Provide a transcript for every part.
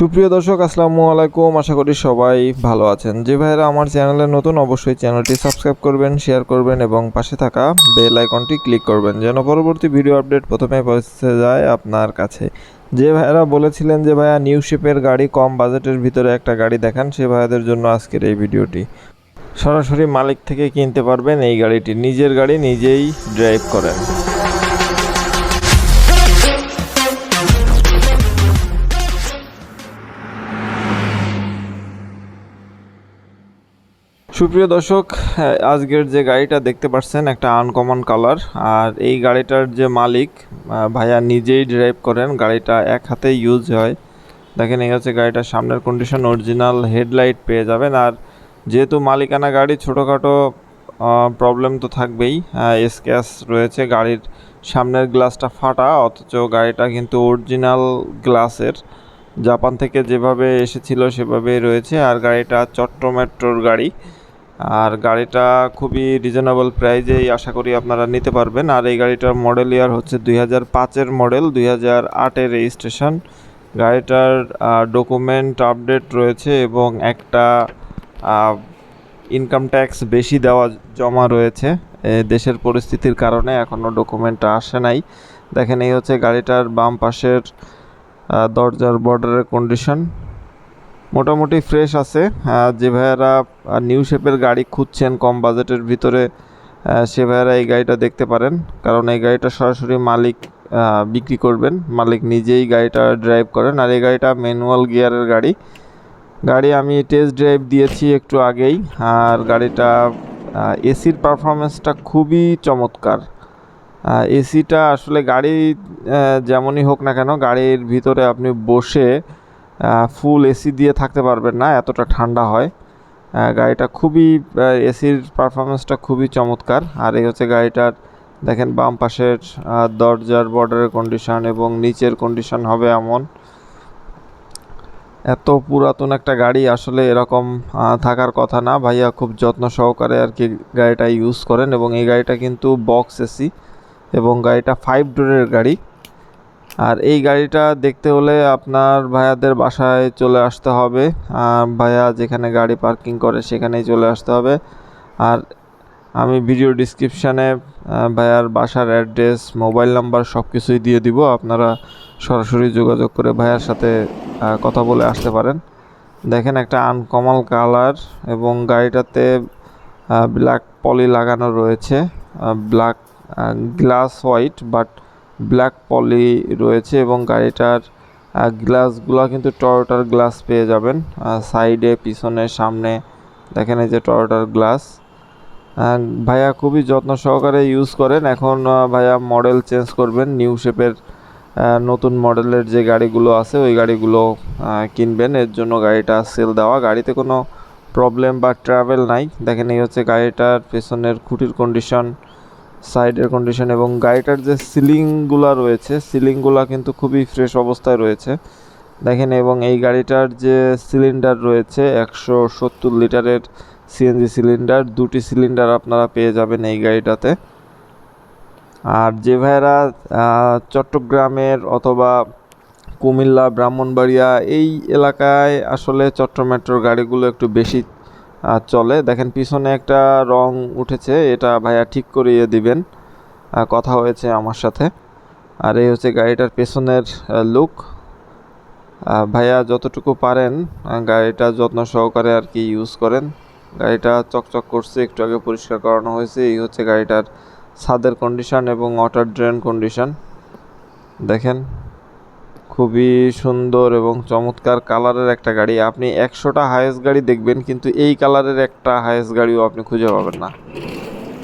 সুপ্রিয় দর্শক, আসসালামু আলাইকুম। আশা করি সবাই ভালো আছেন। যে ভাইয়েরা আমার চ্যানেলে নতুন, অবশ্যই চ্যানেলটি সাবস্ক্রাইব করবেন, শেয়ার করবেন এবং পাশে থাকা বেল আইকনটি ক্লিক করবেন যেন পরবর্তী ভিডিও আপডেট প্রথমে পৌঁছে যায় আপনার কাছে। যে ভাইরা বলেছিলেন যে, ভাইয়া নিউ শেপের গাড়ি কম বাজেটের ভিতরে একটা গাড়ি দেখান, সে ভাইয়াদের জন্য আজকের এই ভিডিওটি। সরাসরি মালিক থেকে কিনতে পারবেন এই গাড়িটি। নিজের গাড়ি নিজেই ড্রাইভ করেন। সুপ্রিয় দর্শক হ্যাঁ, আজকের যে গাড়িটা দেখতে পাচ্ছেন একটা আনকমন কালার আর এই গাড়িটার যে মালিক ভাইয়া নিজেই ড্রাইভ করেন। গাড়িটা এক হাতে ইউজ হয়। দেখেন এই হচ্ছে গাড়িটার সামনের কন্ডিশন অরিজিনাল হেডলাইট পেয়ে যাবেন। আর যেহেতু মালিকানা গাড়ি ছোটোখাটো প্রবলেম তো থাকবেই। স্ক্যাচ রয়েছে গাড়ির সামনের গ্লাসটা ফাটা অথচ গাড়িটা কিন্তু অরিজিনাল গ্লাসের জাপান থেকে যেভাবে এসেছিল সেভাবেই রয়েছে। আর গাড়িটা চট্ট মেট্রোর গাড়ি। আর গাড়িটা খুবই রিজনেবল প্রাইজেই আশা করি আপনারা নিতে পারবেন। আর এই গাড়িটার মডেল ইয়ার হচ্ছে দুই হাজার পাঁচের মডেল দুই হাজার আটের রেজিস্ট্রেশন গাড়িটার ডকুমেন্ট আপডেট রয়েছে এবং একটা ইনকাম ট্যাক্স বেশি দেওয়া জমা রয়েছে। দেশের পরিস্থিতির কারণে এখনও ডকুমেন্টটা আসে নাই। দেখেন এই হচ্ছে গাড়িটার বাম পাশের দরজার বর্ডারের কন্ডিশন মোটামুটি ফ্রেশ আছে। যে ভাইয়ারা নিউ শেপের গাড়ি খুঁজছেন কম বাজেটের ভিতরে সে ভাইয়ারা এই গাড়িটা দেখতে পারেন। কারণ এই গাড়িটা সরাসরি মালিক বিক্রি করবেন। মালিক নিজেই গাড়িটা ড্রাইভ করেন। আর এই গাড়িটা ম্যানুয়াল গিয়ারের গাড়ি। গাড়ি আমি টেস্ট ড্রাইভ দিয়েছি একটু আগেই। আর গাড়িটা এসির পারফরমেন্সটা খুবই চমৎকার। এসিটা আসলে গাড়ি যেমনই হোক না কেন, গাড়ির ভিতরে আপনি বসে ফুল এসি দিয়ে থাকতে পারবেন না, এতটা ঠান্ডা হয়। গাড়িটা খুবই এসির পারফরমেন্সটা খুবই চমৎকার। আর এই হচ্ছে গাড়িটার, দেখেন বাম পাশের দরজার বর্ডারের কন্ডিশন এবং নিচের কন্ডিশন হবে এমন। এত পুরাতন একটা গাড়ি, আসলে এরকম থাকার কথা না। ভাইয়া খুব যত্ন সহকারে আর কি গাড়িটা ইউজ করেন এবং এই গাড়িটা কিন্তু বক্স এসি এবং গাড়িটা ফাইভ ডোরের গাড়ি। আর এই গাড়িটা দেখতে হলে আপনার ভাইয়াদের বাসায় চলে আসতে হবে। আর ভাইয়া যেখানে গাড়ি পার্কিং করে সেখানেই চলে আসতে হবে। আর আমি ভিডিও ডিসক্রিপশানে ভাইয়ার বাসার অ্যাড্রেস, মোবাইল নাম্বার সব কিছুই দিয়ে দিব। আপনারা সরাসরি যোগাযোগ করে ভাইয়ার সাথে কথা বলে আসতে পারেন। দেখেন একটা আনকমন কালার এবং গাড়িটাতে ব্ল্যাক পলি লাগানো রয়েছে। Black glass white, but black poly রয়েছে এবং গাড়িটার গ্লাসগুলো কিন্তু টয়োটার গ্লাস পেয়ে যাবেন। সাইডে পিছনে, সামনে, দেখেন এই যে টয়োটার গ্লাস ভাইয়া খুবই যত্ন সহকারে ইউজ করেন। এখন ভাইয়া মডেল চেঞ্জ করবেন। নিউ শেপের নতুন মডেলের যে গাড়িগুলো আছে, ওই গাড়িগুলো কিনবেন। এর জন্য গাড়িটা সেল দেওয়া। গাড়িতে কোনো প্রবলেম বা ট্রাভেল নাই। দেখেন এই হচ্ছে গাড়িটার পেছনের খুঁটির কন্ডিশন সাইডের কন্ডিশন এবং গাড়িটার যে সিলিংগুলো রয়েছে, সিলিংগুলো কিন্তু খুবই ফ্রেশ অবস্থায় রয়েছে। দেখেন এবং এই গাড়িটার যে সিলিন্ডার রয়েছে, একশো সত্তর লিটারের সিএনজি সিলিন্ডার দুটি সিলিন্ডার আপনারা পেয়ে যাবেন এই গাড়িটাতে। আর যে ভাইয়েরা চট্টগ্রামের অথবা কুমিল্লা, ব্রাহ্মণবাড়িয়া এই এলাকায় আসলে চট্ট মেট্রোর গাড়িগুলো একটু বেশি চলে, দেখেন পিছনে একটা রং উঠেছে, এটা ভাইয়া ঠিক করিয়ে দিবেন। কথা হয়েছে আমার সাথে। আর এই হচ্ছে গাড়িটার পেছনের লুক ভাইয়া যতটুকু পারেন গাড়িটা যত্ন সহকারে আর কি ইউজ করেন। গাড়িটা চকচক করছে, একটু আগে পরিষ্কার করানো হয়েছে। এই হচ্ছে গাড়িটার ছাদের কন্ডিশন এবং ওয়াটার ড্রেন কন্ডিশন দেখেন খুবই সুন্দর এবং চমৎকার কালারের একটা গাড়ি। আপনি একশোটা হায়েস্ট গাড়ি দেখবেন, কিন্তু এই কালারের একটা হায়েস্ট গাড়িও আপনি খুঁজে পাবেন না।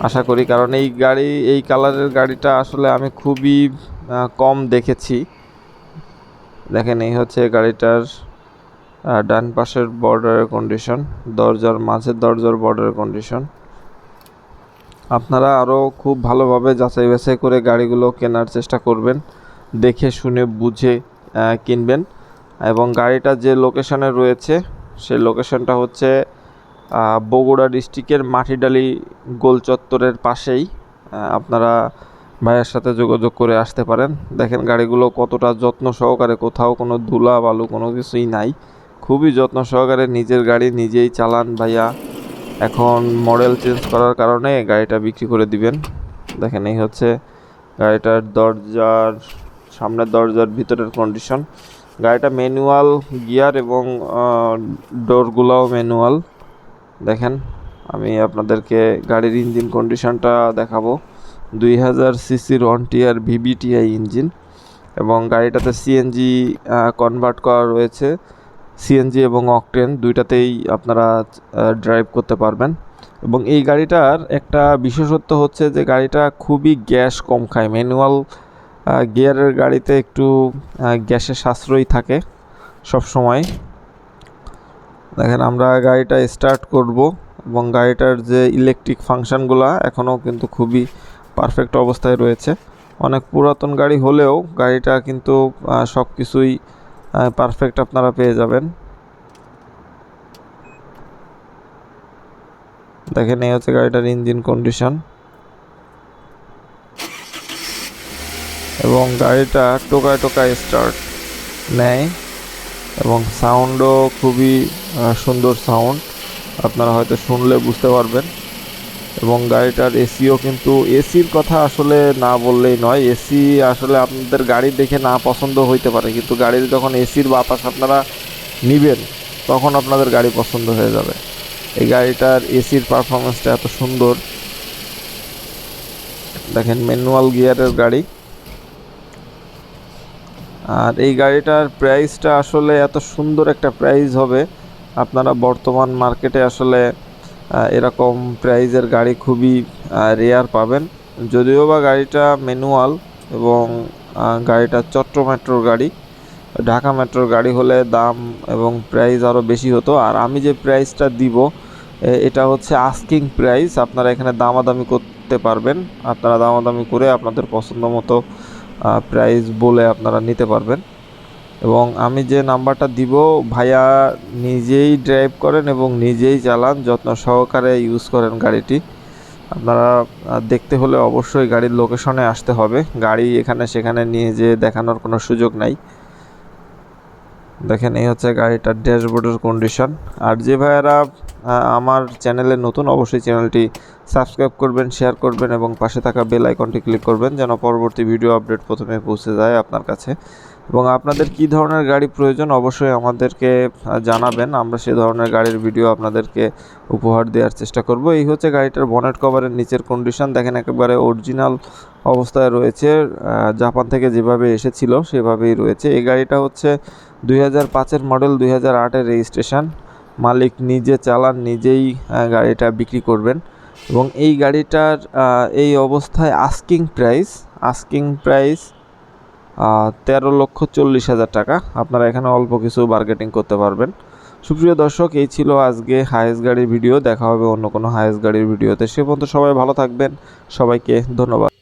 আশা করি, কারণ এই গাড়ি, এই কালারের গাড়িটা আসলে আমি খুবই কম দেখেছি। দেখেন, এই হচ্ছে গাড়িটার ডান পাশের বর্ডারের কন্ডিশন দরজার মাঝের দরজার বর্ডারের কন্ডিশন আপনারা আরও খুব ভালোভাবে যাচাই বাছাই করে গাড়িগুলো কেনার চেষ্টা করবেন, দেখে শুনে বুঝে কিনবেন। এবং গাড়িটা যে লোকেশনে রয়েছে, সেই লোকেশনটা হচ্ছে বগুড়া ডিস্ট্রিক্টের মাটিডালি গোল চত্বরের পাশেই। আপনারা ভাইয়ের সাথে যোগাযোগ করে আসতে পারেন। দেখেন গাড়িগুলো কতটা যত্ন সহকারে, কোথাও কোনো ধুলা, বালু কোনো কিছুই নাই। খুবই যত্ন সহকারে নিজের গাড়ি নিজেই চালান ভাইয়া। এখন মডেল চেঞ্জ করার কারণে গাড়িটা বিক্রি করে দিবেন। দেখেন এই হচ্ছে গাড়িটার দরজার সামনের দরজার ভিতরের কন্ডিশন গাড়িটা ম্যানুয়াল গিয়ার এবং ডোরগুলোও ম্যানুয়াল দেখেন, আমি আপনাদেরকে গাড়ির ইঞ্জিন কন্ডিশনটা দেখাবো। দুই হাজার সিসির ওয়ান টিয়ার ভিবিটিআই ইঞ্জিন এবং গাড়িটাতে সিএনজি কনভার্ট করা রয়েছে। সিএনজি এবং অকটেন দুইটাতেই আপনারা ড্রাইভ করতে পারবেন। এবং এই গাড়িটার একটা বিশেষত্ব হচ্ছে যে গাড়িটা খুবই গ্যাস কম খায়। ম্যানুয়াল গিয়ারের গাড়িতে একটু গ্যাসের সাশ্রয়ী থাকে সব সময়। দেখেন, আমরা গাড়িটা স্টার্ট করব এবং গাড়িটার যে ইলেকট্রিক ফাংশানগুলো এখনও কিন্তু খুবই পারফেক্ট অবস্থায় রয়েছে। অনেক পুরাতন গাড়ি হলেও গাড়িটা কিন্তু সব কিছুই পারফেক্ট আপনারা পেয়ে যাবেন। দেখেন, এই হচ্ছে গাড়িটার ইঞ্জিন কন্ডিশন এবং গাড়িটা টোকায় টোকায় স্টার্ট নেয় এবং সাউন্ডও খুবই সুন্দর সাউন্ড আপনারা হয়তো শুনলে বুঝতে পারবেন। এবং গাড়িটার এসিও কিন্তু এসির কথা আসলে না বললেই নয়। এসি আসলে আপনাদের গাড়ি দেখে না পছন্দ হইতে পারে, কিন্তু গাড়ির যখন এসির বাতাস আপনারা নিবেন, তখন আপনাদের গাড়ি পছন্দ হয়ে যাবে। এই গাড়িটার এসির পারফরমেন্সটা এত সুন্দর। দেখেন ম্যানুয়াল গিয়ারের গাড়ি। আর এই গাড়িটার প্রাইসটা আসলে এত সুন্দর একটা প্রাইস হবে। আপনারা বর্তমান মার্কেটে আসলে এরকম প্রাইজের গাড়ি খুবই রেয়ার পাবেন। যদিও বা গাড়িটা ম্যানুয়াল এবং গাড়িটা চট্ট মেট্রোর গাড়ি, ঢাকা মেট্রোর গাড়ি হলে দাম এবং প্রাইস আরও বেশি হতো। আর আমি যে প্রাইসটা দিব এটা হচ্ছে আস্কিং প্রাইস আপনারা এখানে দামাদামি করতে পারবেন। আপনারা দামাদামি করে আপনাদের পছন্দ মতো প্রাইস বলে আপনারা নিতে পারবেন। এবং আমি যে নাম্বারটা দিব, ভাইয়া নিজেই ড্রাইভ করেন এবং নিজেই চালান, যত্ন সহকারে ইউজ করেন গাড়িটি। আপনারা দেখতে হলে অবশ্যই গাড়ির লোকেশনে আসতে হবে। গাড়ি এখানে সেখানে নিয়ে যে দেখানোর কোনো সুযোগ নাই। দেখেন, এই হচ্ছে গাড়িটার ড্যাশবোর্ডের কন্ডিশন আর যে ভাইয়ারা আমার চ্যানেলে নতুন অবশ্যই চ্যানেলটি সাবস্ক্রাইব করবেন শেয়ার করবেন এবং পাশে থাকা বেল আইকনটি ক্লিক করবেন যেন পরবর্তী ভিডিও আপডেট প্রথমে পৌঁছে যায় আপনার কাছে। এবং আপনাদের কি ধরনের গাড়ি প্রয়োজন অবশ্যই আমাদেরকে জানাবেন। আমরা সে ধরনের গাড়ির ভিডিও আপনাদেরকে উপহার দেওয়ার চেষ্টা করব। এই হচ্ছে গাড়িটার বনেট কভারের নিচের কন্ডিশন দেখেন একেবারে অরিজিনাল অবস্থায় রয়েছে। জাপান থেকে যেভাবে এসেছিল সেভাবেই রয়েছে। এই গাড়িটা হচ্ছে দুই হাজার পাঁচের মডেল দুই হাজার আটের রেজিস্ট্রেশন মালিক নিজে চালান, নিজেই গাড়িটা বিক্রি করবেন। এবং এই গাড়িটার এই অবস্থায় আস্কিং প্রাইস আস্কিং প্রাইস তেরো লক্ষ চল্লিশ হাজার টাকা। আপনারা এখানে অল্প কিছু বার্গেটিং করতে পারবেন। সুপ্রিয় দর্শক, এই ছিল আজকে হায়েস্ট গাড়ির ভিডিও দেখা হবে অন্য কোনো হায়েস্ট গাড়ির ভিডিওতে সে পর্যন্ত সবাই ভালো থাকবেন। সবাইকে ধন্যবাদ।